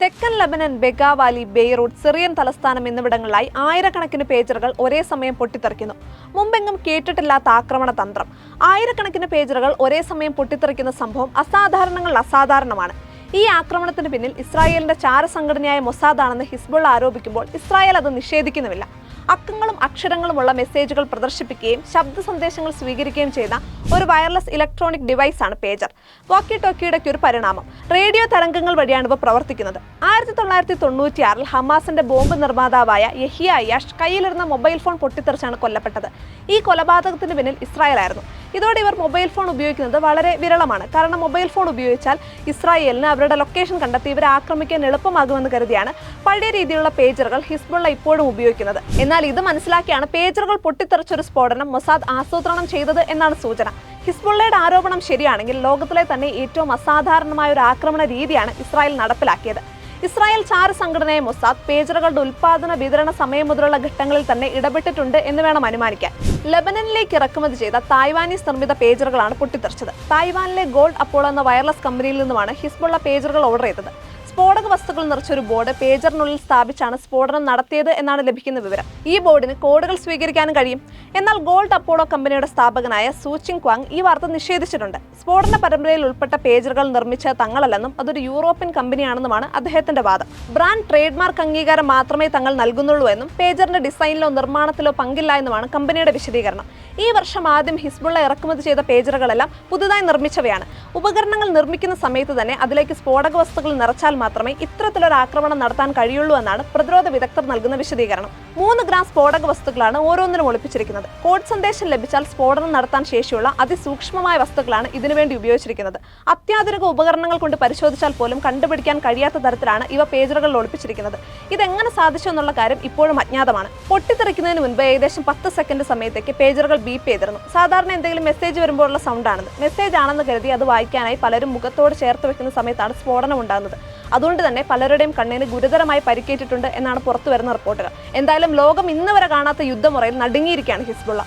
തെക്കൻ Lebanon ബെഗാവാലി Beirut Syrian തലസ്ഥാനം എന്നിവിടങ്ങളിലായി ആയിരക്കണക്കിന് പേജറുകൾ ഒരേ സമയം പൊട്ടിത്തെറിക്കുന്നു. മുമ്പെങ്ങും കേട്ടിട്ടില്ലാത്ത ആക്രമണ തന്ത്രം. ആയിരക്കണക്കിന് പേജറുകൾ ഒരേ സമയം പൊട്ടിത്തെറിക്കുന്ന സംഭവം അസാധാരണങ്ങൾ അസാധാരണമാണ്. ഈ ആക്രമണത്തിന് പിന്നിൽ ഇസ്രായേലിന്റെ ചാരസംഘടനയായ മൊസാദാണെന്ന് ഹിസ്ബുള്ള ആരോപിക്കുമ്പോൾ ഇസ്രായേൽ അത് നിഷേധിക്കുന്നുമില്ല. അക്കങ്ങളും അക്ഷരങ്ങളുമുള്ള മെസ്സേജുകൾ പ്രദർശിപ്പിക്കുകയും ശബ്ദ സന്ദേശങ്ങൾ സ്വീകരിക്കുകയും ചെയ്ത ഒരു വയർലെസ് ഇലക്ട്രോണിക് ഡിവൈസാണ് പേജർ വാക്കി ടോക്കിയുടെ ഒരു പരിണാമം. റേഡിയോ തരംഗങ്ങൾ വഴിയാണ് ഇവ പ്രവർത്തിക്കുന്നത്. ആയിരത്തി തൊള്ളായിരത്തി തൊണ്ണൂറ്റിയാറിൽ ഹമാസിന്റെ ബോംബ് നിർമ്മാതാവായ യഹിയ അയാഷ് കയ്യിലിരുന്ന മൊബൈൽ ഫോൺ പൊട്ടിത്തെറിച്ചാണ് കൊല്ലപ്പെട്ടത്. ഈ കൊലപാതകത്തിന് പിന്നിൽ ഇസ്രായേലായിരുന്നു. ഇതോടെ ഇവർ മൊബൈൽ ഫോൺ ഉപയോഗിക്കുന്നത് വളരെ വിരളമാണ്. കാരണം മൊബൈൽ ഫോൺ ഉപയോഗിച്ചാൽ ഇസ്രായേലിന് അവരുടെ ലൊക്കേഷൻ കണ്ടെത്തി ഇവരെ ആക്രമിക്കാൻ എളുപ്പമാകുമെന്ന് കരുതിയാണ് പഴയ രീതിയിലുള്ള പേജറുകൾ ഹിസ്ബുള്ള ഇപ്പോഴും ഉപയോഗിക്കുന്നത്. എന്നാൽ ഇത് മനസ്സിലാക്കിയാണ് പേജറുകൾ പൊട്ടിത്തെറിച്ചൊരു സ്ഫോടനം മൊസാദ് ആസൂത്രണം ചെയ്തത് എന്നാണ് സൂചന. ഹിസ്ബുള്ളയുടെ ആരോപണം ശരിയാണെങ്കിൽ ലോകത്തിലെ തന്നെ ഏറ്റവും അസാധാരണമായ ഒരു ആക്രമണ രീതിയാണ് ഇസ്രായേൽ നടപ്പിലാക്കിയത്. ഇസ്രായേൽ ചാര സംഘടനയെ മൊസാദ് പേജറുകളുടെ ഉൽപാദന വിതരണ സമയം മുതലുള്ള ഘട്ടങ്ങളിൽ തന്നെ ഇടപെട്ടിട്ടുണ്ട് എന്ന് വേണം അനുമാനിക്കാൻ. ലബനനിലേക്ക് ഇറക്കുമതി ചെയ്ത തായ്വാനീസ് നിർമ്മിത പേജറുകളാണ് പൊട്ടിത്തെറിച്ചത്. തായ്വാനിലെ ഗോൾഡ് അപ്പോൾ എന്ന വയർലെസ് കമ്പനിയിൽ നിന്നുമാണ് ഹിസ്ബുള്ള പേജറുകൾ ഓർഡർ ചെയ്തത്. സ്ഫോടക വസ്തുക്കൾ നിറച്ച ഒരു ബോർഡ് പേജറിനുള്ളിൽ സ്ഥാപിച്ചാണ് സ്ഫോടനം നടത്തിയത് എന്നാണ് ലഭിക്കുന്ന വിവരം. ഈ ബോർഡിന് കോഡുകൾ സ്വീകരിക്കാനും കഴിയും. എന്നാൽ ഗോൾഡ് അപ്പോളോ കമ്പനിയുടെ സ്ഥാപകനായ സൂച്ചിങ് ക്വാങ് ഈ വാർത്ത നിഷേധിച്ചിട്ടുണ്ട്. സ്ഫോടന പരമ്പരയിൽ ഉൾപ്പെട്ട പേജറുകൾ നിർമ്മിച്ച തങ്ങളല്ലെന്നും അതൊരു യൂറോപ്യൻ കമ്പനിയാണെന്നുമാണ് അദ്ദേഹത്തിന്റെ വാദം. ബ്രാൻഡ് ട്രേഡ് മാർക്ക് അംഗീകാരം മാത്രമേ തങ്ങൾ നൽകുന്നുള്ളൂ എന്നും പേജറിന്റെ ഡിസൈനിലോ നിർമ്മാണത്തിലോ പങ്കില്ല എന്നുമാണ് കമ്പനിയുടെ വിശദീകരണം. ഈ വർഷം ആദ്യം ഹിസ്ബുള്ള ഇറക്കുമതി ചെയ്ത പേജറുകളെല്ലാം പുതുതായി നിർമ്മിച്ചവയാണ്. ഉപകരണങ്ങൾ നിർമ്മിക്കുന്ന സമയത്ത് തന്നെ അതിലേക്ക് സ്ഫോടക വസ്തുക്കൾ നിറച്ചാൽ മാത്രമേ ഇത്തരത്തിലൊരു ആക്രമണം നടത്താൻ കഴിയുള്ളൂ എന്നാണ് പ്രതിരോധ വിദഗ്ധർ നൽകുന്ന വിശദീകരണം. മൂന്ന് ഗ്രാം സ്ഫോടക വസ്തുക്കളാണ് ഓരോന്നിനും ഒളിപ്പിച്ചിരിക്കുന്നത്. കോഡ് സന്ദേശം ലഭിച്ചാൽ സ്ഫോടനം നടത്താൻ ശേഷിയുള്ള അതിസൂക്ഷ്മമായ വസ്തുക്കളാണ് ഇതിനുവേണ്ടി ഉപയോഗിച്ചിരിക്കുന്നത്. അത്യാധുനിക ഉപകരണങ്ങൾ കൊണ്ട് പരിശോധിച്ചാൽ പോലും കണ്ടുപിടിക്കാൻ കഴിയാത്ത തരത്തിലാണ് ഇവ പേജറുകളിൽ ഒളിപ്പിച്ചിരിക്കുന്നത്. ഇതെങ്ങനെ സാധിച്ചു എന്നുള്ള കാര്യം ഇപ്പോഴും അജ്ഞാതമാണ്. പൊട്ടിത്തെറിക്കുന്നതിന് മുൻപ് ഏകദേശം പത്ത് സെക്കൻഡ് സമയത്തേക്ക് പേജറുകൾ ബീപ്പ് ചെയ്തിരുന്നു. സാധാരണ എന്തെങ്കിലും മെസ്സേജ് വരുമ്പോഴുള്ള സൗണ്ടാണിത്. മെസ്സേജ് ആണെന്ന് കരുതി അത് വായിക്കാനായി പലരും മുഖത്തോട് ചേർത്ത് വെക്കുന്ന സമയത്താണ് സ്ഫോടനം ഉണ്ടാകുന്നത്. അതുകൊണ്ട് തന്നെ പലരുടെയും കണ്ണിന് ഗുരുതരമായി പരിക്കേറ്റിട്ടുണ്ട് എന്നാണ് പുറത്തു വരുന്ന റിപ്പോർട്ടുകൾ. എന്തായാലും ലോകം ഇന്ന് വരെ കാണാത്ത യുദ്ധമുറയിൽ നടുങ്ങിയിരിക്കുകയാണ് ഹിസ്ബുള്ള.